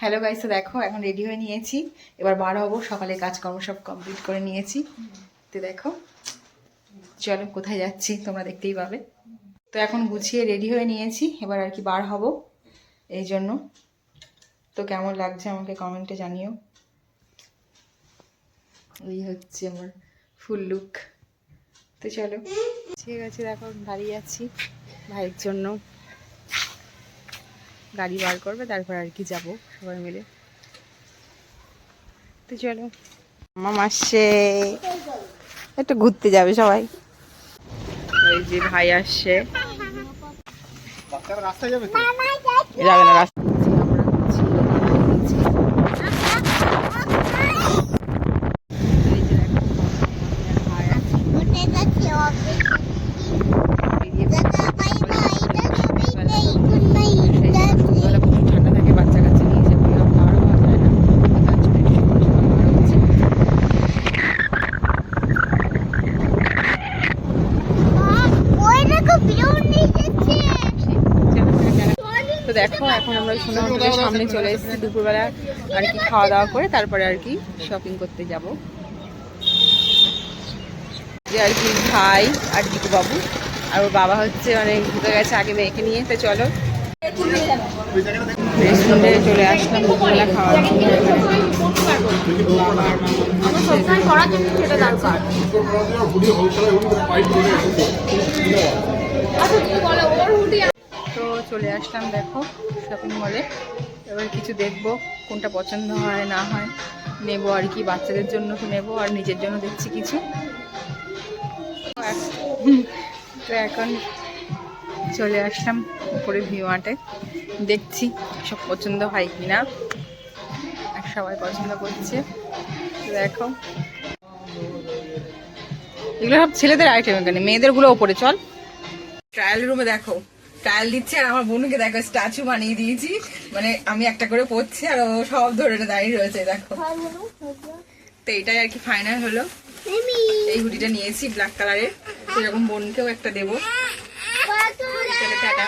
Hello guys তো দেখো, এখন রেডি হয়ে নিয়েছি। এবার বার হব, সকালে কাজকর্ম সব কমপ্লিট করে নিয়েছি। তো দেখো, চলো কোথায় যাচ্ছি, তোমরা দেখতেই পাবে। তো এখন গুছিয়ে রেডি হয়ে নিয়েছি, এবার আর কি বার হব, এই জন্য। তো কেমন লাগছে আমাকে কমেন্টে জানিও। এই হচ্ছে আমার ফুল লুক তো চলো। ঠিক আছে, দেখো দাঁড়িয়ে আছি ভাইয়ের জন্য। গাড়ি বার করবে তারপর আর কি যাব সবাই মিলে। তো চলো মামা আসছে। একটু ঘুরতে যাবে সবাই। ওই যে ভাই আসছে। যাবে না রাস্তা থাকে বাচ্চা কাচ্চা নিয়ে যাবে খাওয়ার পাওয়া যায় না তার জন্য একটু সকাল সকাল বার হচ্ছে তো দেখো, এখন আমরা সোনা সামনে চলে এসেছি দুপুরবেলা আর কি খাওয়া দাওয়া করে তারপরে আর কি শপিং করতে যাব। যে আর কি ভাই আর দিকু বাবু আর ওর বাবা হচ্ছে মানে ঢুকে গেছে আগে মেয়েকে নিয়ে, তো চলো। রেস্টুরেন্টে চলে আসলাম দুপুরবেলা জন্য তো চলে আসলাম, দেখো শপিং মলে এবার কিছু দেখব, কোনটা পছন্দ হয়, না হয়। নেব আর কি, বাচ্চাদের জন্য তো নেব, আর নিজের জন্য দেখছি কিছু। তো এখন চলে আসলাম উপরে মার্টে দেখছি সব পছন্দ হয় কি না সবাই পছন্দ করছে। দেখো। এগুলো সব ছেলেদের আইটেম এখানে, মেয়েদেরগুলো ওপরে চল। ট্রায়াল রুমে দেখো। ট্রায়াল দিচ্ছে আর আমার বোনকে দেখো স্ট্যাচু বানিয়ে দিয়েছি। মানে আমি একটা করে পড়ছি আর ও সব ধরে দাঁড়িয়ে রয়েছে দেখো। তো এটাই আর কি ফাইনাল হলো। এই হুডিটা নিয়েছি ব্ল্যাক কালারের সেরকম বোনকেও একটা দেবো। টাটা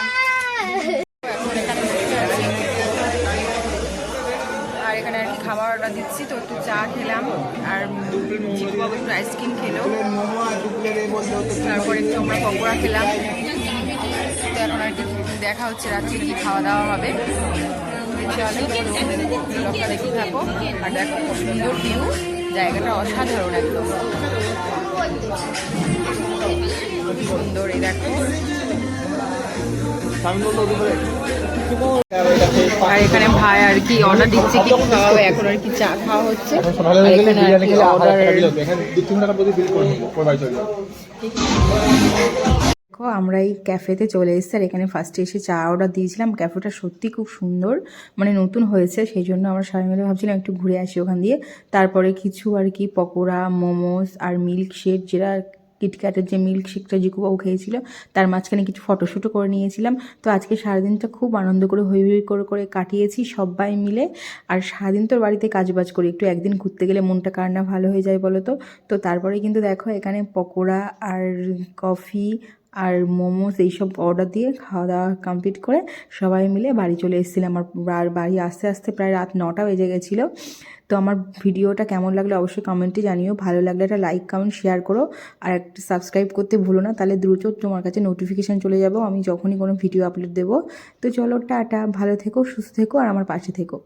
আর এখানে আর কি খাবার অর্ডার দিচ্ছি তো একটু চা খেলাম। আর চিকুবাবু একটু আইসক্রিম খেলো। তারপরে একটু আমরা পকোড়া খেলাম। তো এখন আর দেখা হচ্ছে রাত্রে কি খাওয়া দাওয়া হবে। চলো ব্লগটা দেখতে থাকো। আর দেখো খুব সুন্দর ভিউ জায়গাটা অসাধারণ একদম। সুন্দর এই দেখো। আর এখানে ভাই আর কি অর্ডার দিচ্ছে কি খাওয়া হবে এখন আর কি চা খাওয়া হচ্ছে। এখানে আর কি অর্ডার দেখো, আমরা এই ক্যাফেতে চলে এসেছি আর এখানে ফার্স্টে এসে চা অর্ডার দিয়েছিলাম। ক্যাফেটা সত্যি খুব সুন্দর মানে নতুন হয়েছে, সেই জন্য আমরা সবাই মিলে ভাবছিলাম একটু ঘুরে আসি ওখান দিয়ে। তারপরে কিছু আর কি, পকোড়া, মোমোস আর মিল্ক শেক যেটা কিটক্যাটের যে মিল্ক শেকটা জিকুবাবু খেয়েছিল, তার মাঝখানে কিছু ফটোশ্যুটও করে নিয়েছিলাম। তো আজকে সারাদিনটা খুব আনন্দ করে, হই হই করে করে কাটিয়েছি সবাই মিলে। আর সারাদিন তো বাড়িতে কাজবাজ করি, একটু একদিন ঘুরতে গেলে মনটা কার না ভালো হয়ে যায় বলো তো? তো তারপরে কিন্তু দেখো, এখানে পকোড়া আর কফি আর মোমোস এইসব অর্ডার দিয়ে খাওয়া দাওয়া কমপ্লিট করে সবাই মিলে বাড়ি চলে এসেছিলাম। আর বাড়ি আস্তে আস্তে প্রায় রাত নটা বেজে গেছিল। তো আমার ভিডিওটা কেমন লাগল অবশ্যই কমেন্টে জানিও। ভালো লাগলে একটা লাইক কমেন্ট শেয়ার করো। আর একটা সাবস্ক্রাইব করতে ভুলো না, তাহলে দ্রুত তোমার কাছে নোটিফিকেশান চলে যাব। আমি যখনই কোনো ভিডিও আপলোড দেবো। তো চলো টাটা, ভালো থেকো, সুস্থ থেকো, আর আমার পাশে থেকো।